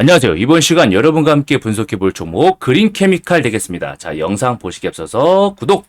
안녕하세요. 이번 시간 여러분과 함께 분석해 볼 종목 그린 케미칼 되겠습니다. 자, 영상 보시기 앞서서 구독,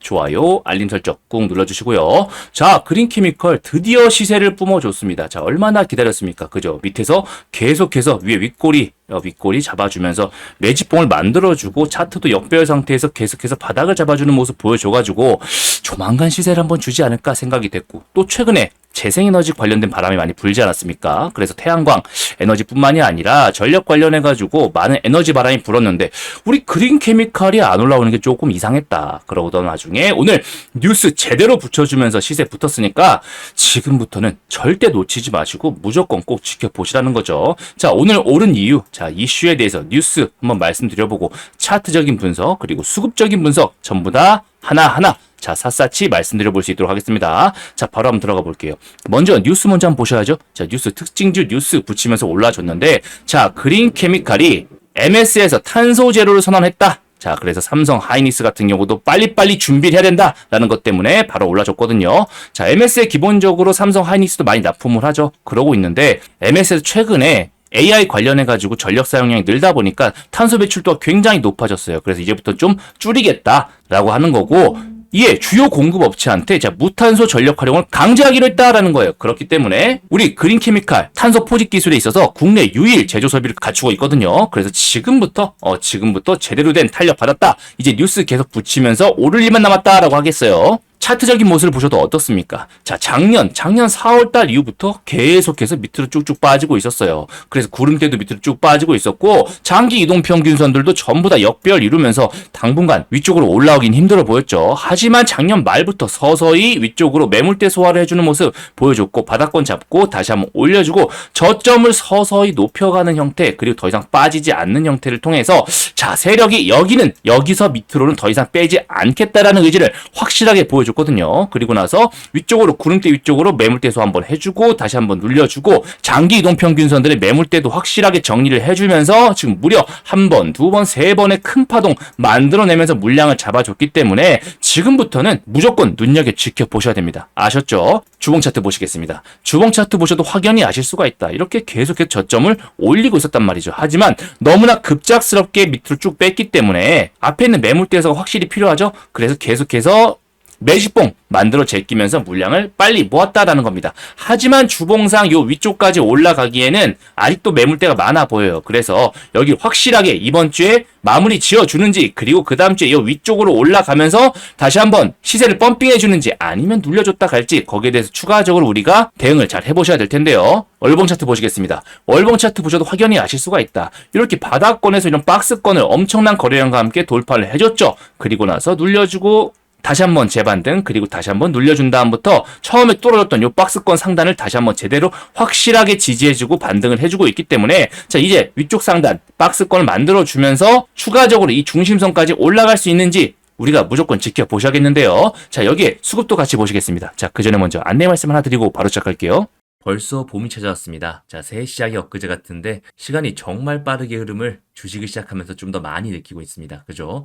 좋아요, 알림 설정 꾹 눌러주시고요. 자, 그린 케미컬 드디어 시세를 뿜어줬습니다. 자, 얼마나 기다렸습니까? 그죠? 밑에서 계속해서 위에 윗꼬리, 어, 윗꼬리 잡아주면서 매집봉을 만들어주고 차트도 역배열 상태에서 계속해서 바닥을 잡아주는 모습 보여줘가지고 조만간 시세를 한번 주지 않을까 생각이 됐고 또 최근에 재생에너지 관련된 바람이 많이 불지 않았습니까? 그래서 태양광 에너지뿐만이 아니라 전력 관련해 가지고 많은 에너지 바람이 불었는데 우리 그린 케미칼이 안 올라오는 게 조금 이상했다. 그러고던 와중에 오늘 뉴스 제대로 붙여주면서 시세 붙었으니까 지금부터는 절대 놓치지 마시고 무조건 꼭 지켜보시라는 거죠. 자, 오늘 오른 이유, 자, 이슈에 대해서 뉴스 한번 말씀드려보고 차트적인 분석 그리고 수급적인 분석 전부 다 하나하나 자, 샅샅이 말씀드려 볼 수 있도록 하겠습니다. 자, 바로 한번 들어가 볼게요. 먼저 뉴스 먼저 한번 보셔야죠. 자, 뉴스 특징주 뉴스 붙이면서 올라줬는데, 자, 그린 케미칼이 MS에서 탄소 제로를 선언했다. 자, 그래서 삼성 하이닉스 같은 경우도 빨리빨리 준비를 해야 된다라는 것 때문에 바로 올라줬거든요. 자, MS에 기본적으로 삼성 하이닉스도 많이 납품을 하죠. 그러고 있는데, MS에서 최근에 AI 관련해가지고 전력 사용량이 늘다 보니까 탄소 배출도가 굉장히 높아졌어요. 그래서 이제부터 좀 줄이겠다라고 하는 거고, 이에 주요 공급 업체한테 자 무탄소 전력 활용을 강제하기로 했다라는 거예요. 그렇기 때문에 우리 그린 케미칼 탄소 포집 기술에 있어서 국내 유일 제조 설비를 갖추고 있거든요. 그래서 지금부터 어 지금부터 제대로 된 탄력 받았다. 이제 뉴스 계속 붙이면서 오를 일만 남았다라고 하겠어요. 차트적인 모습을 보셔도 어떻습니까? 자, 작년, 작년 4월달 이후부터 계속해서 밑으로 쭉쭉 빠지고 있었어요. 그래서 구름대도 밑으로 쭉 빠지고 있었고, 장기 이동 평균선들도 전부 다 역별 이루면서 당분간 위쪽으로 올라오긴 힘들어 보였죠. 하지만 작년 말부터 서서히 위쪽으로 매물대 소화를 해주는 모습 보여줬고, 바닥권 잡고 다시 한번 올려주고, 저점을 서서히 높여가는 형태, 그리고 더 이상 빠지지 않는 형태를 통해서, 자, 세력이 여기는, 여기서 밑으로는 더 이상 빼지 않겠다라는 의지를 확실하게 보여줬고, 줬거든요. 그리고 나서 위쪽으로 구름대 위쪽으로 매물대소 한번 해주고 다시 한번 눌려주고 장기 이동 평균선들의 매물대도 확실하게 정리를 해주면서 지금 무려 한 번, 두 번, 세 번의 큰 파동 만들어내면서 물량을 잡아줬기 때문에 지금부터는 무조건 눈여겨 지켜보셔야 됩니다. 아셨죠? 주봉 차트 보시겠습니다. 주봉 차트 보셔도 확연히 아실 수가 있다. 이렇게 계속해서 저점을 올리고 있었단 말이죠. 하지만 너무나 급작스럽게 밑으로 쭉 뺐기 때문에 앞에 있는 매물대에서 확실히 필요하죠. 그래서 계속해서 매집봉 만들어 제끼면서 물량을 빨리 모았다라는 겁니다. 하지만 주봉상 요 위쪽까지 올라가기에는 아직도 매물대가 많아 보여요. 그래서 여기 확실하게 이번 주에 마무리 지어주는지 그리고 그 다음 주에 요 위쪽으로 올라가면서 다시 한번 시세를 펌핑해주는지 아니면 눌려줬다 갈지 거기에 대해서 추가적으로 우리가 대응을 잘 해보셔야 될 텐데요. 월봉 차트 보시겠습니다. 월봉 차트 보셔도 확연히 아실 수가 있다. 이렇게 바닥권에서 이런 박스권을 엄청난 거래량과 함께 돌파를 해줬죠. 그리고 나서 눌려주고 다시 한번 재반등 그리고 다시 한번 눌려준 다음부터 처음에 뚫어졌던 요 박스권 상단을 다시 한번 제대로 확실하게 지지해주고 반등을 해주고 있기 때문에 자 이제 위쪽 상단 박스권을 만들어주면서 추가적으로 이 중심선까지 올라갈 수 있는지 우리가 무조건 지켜보셔야겠는데요. 자 여기에 수급도 같이 보시겠습니다. 자그 전에 먼저 안내 말씀 하나 드리고 바로 시작할게요. 벌써 봄이 찾아왔습니다. 자, 새해 시작이 엊그제 같은데 시간이 정말 빠르게 흐름을 주식을 시작하면서 좀 더 많이 느끼고 있습니다. 그죠?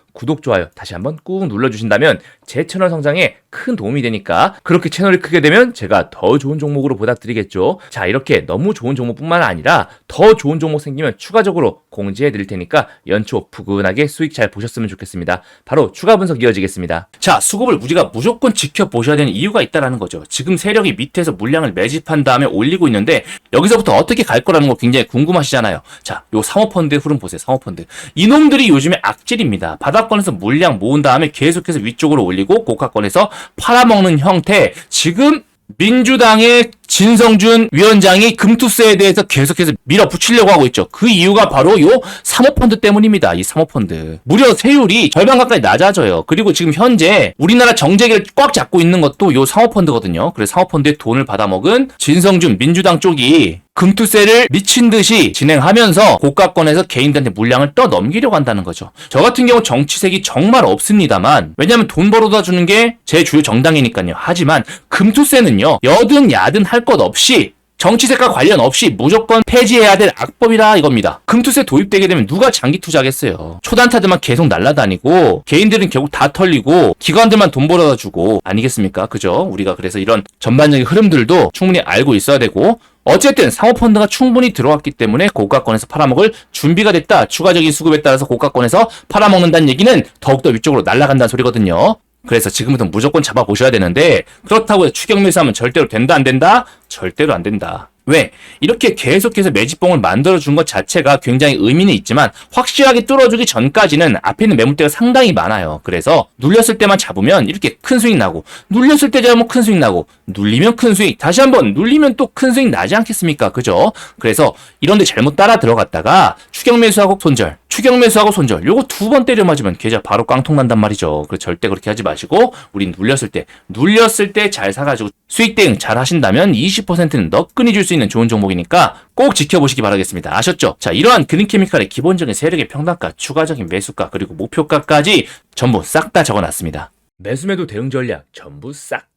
구독 좋아요 다시 한번 꾹 눌러주신다면 제 채널 성장에 큰 도움이 되니까 그렇게 채널이 크게 되면 제가 더 좋은 종목으로 보답드리겠죠. 자 이렇게 너무 좋은 종목뿐만 아니라 더 좋은 종목 생기면 추가적으로 공지해 드릴 테니까 연초 푸근하게 수익 잘 보셨으면 좋겠습니다. 바로 추가 분석 이어지겠습니다. 자 수급을 우리가 무조건 지켜보셔야 되는 이유가 있다라는 거죠. 지금 세력이 밑에서 물량을 매집한 다음에 올리고 있는데 여기서부터 어떻게 갈 거라는 거 굉장히 궁금하시잖아요. 자, 요 사모펀드의 흐름 보세요. 사모펀드. 이놈들이 요즘에 악질입니다. 바닥 권에서 물량 모은 다음에 계속해서 위쪽으로 올리고 고가권에서 팔아먹는 형태. 지금 민주당의 진성준 위원장이 금투세에 대해서 계속해서 밀어붙이려고 하고 있죠. 그 이유가 바로 요 사모펀드 때문입니다. 이 사모펀드. 무려 세율이 절반 가까이 낮아져요. 그리고 지금 현재 우리나라 정제기를 꽉 잡고 있는 것도 요 사모펀드거든요. 그래서 사모펀드에 돈을 받아먹은 진성준 민주당 쪽이 금투세를 미친 듯이 진행하면서 고가권에서 개인들한테 물량을 떠 넘기려고 한다는 거죠. 저 같은 경우 정치색이 정말 없습니다만 왜냐하면 돈 벌어다 주는 게 제 주요 정당이니까요. 하지만 금투세는요 여든 야든 할 것 없이 정치색과 관련 없이 무조건 폐지해야 될 악법이라 이겁니다. 금투세 도입되게 되면 누가 장기 투자하겠어요. 초단타들만 계속 날아다니고 개인들은 결국 다 털리고 기관들만 돈 벌어다 주고 아니겠습니까? 그죠? 우리가 그래서 이런 전반적인 흐름들도 충분히 알고 있어야 되고 어쨌든 사모펀드가 충분히 들어왔기 때문에 고가권에서 팔아먹을 준비가 됐다. 추가적인 수급에 따라서 고가권에서 팔아먹는다는 얘기는 더욱더 위쪽으로 날아간다는 소리거든요. 그래서 지금부터 무조건 잡아보셔야 되는데 그렇다고 해서 추격 매수하면 절대로 된다 안 된다? 절대로 안 된다. 왜? 이렇게 계속해서 매집봉을 만들어준 것 자체가 굉장히 의미는 있지만 확실하게 뚫어주기 전까지는 앞에 있는 매물대가 상당히 많아요. 그래서 눌렸을 때만 잡으면 이렇게 큰 수익 나고 눌렸을 때 잡으면 큰 수익 나고 눌리면 큰 수익 다시 한번 눌리면 또 큰 수익 나지 않겠습니까? 그죠? 그래서 이런데 잘못 따라 들어갔다가 추격 매수하고 손절 추격 매수하고 손절 요거 두 번 때려 맞으면 계좌 바로 깡통 난단 말이죠. 그 절대 그렇게 하지 마시고 우린 눌렸을 때 눌렸을 때 잘 사가지고 수익 대응 잘 하신다면 20%는 너끈히 줄 수 있는 좋은 종목이니까 꼭 지켜보시기 바라겠습니다. 아셨죠? 자 이러한 그린케미칼의 기본적인 세력의 평단가, 추가적인 매수가 그리고 목표가까지 전부 싹 다 적어놨습니다. 매수매도 대응 전략 전부 싹